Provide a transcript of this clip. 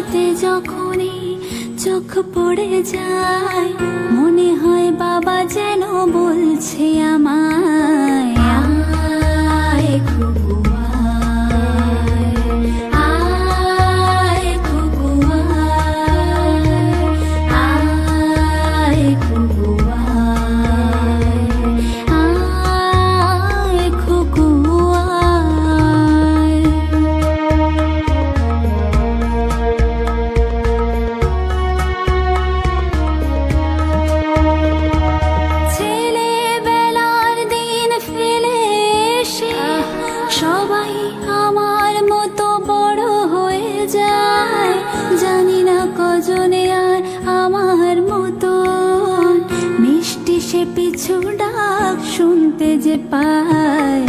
মাটিতে যখনই চোখ পড়ে যায় মনে হয় বাবা যেন বলছে কিছু ডাক শুনতে যে পায়।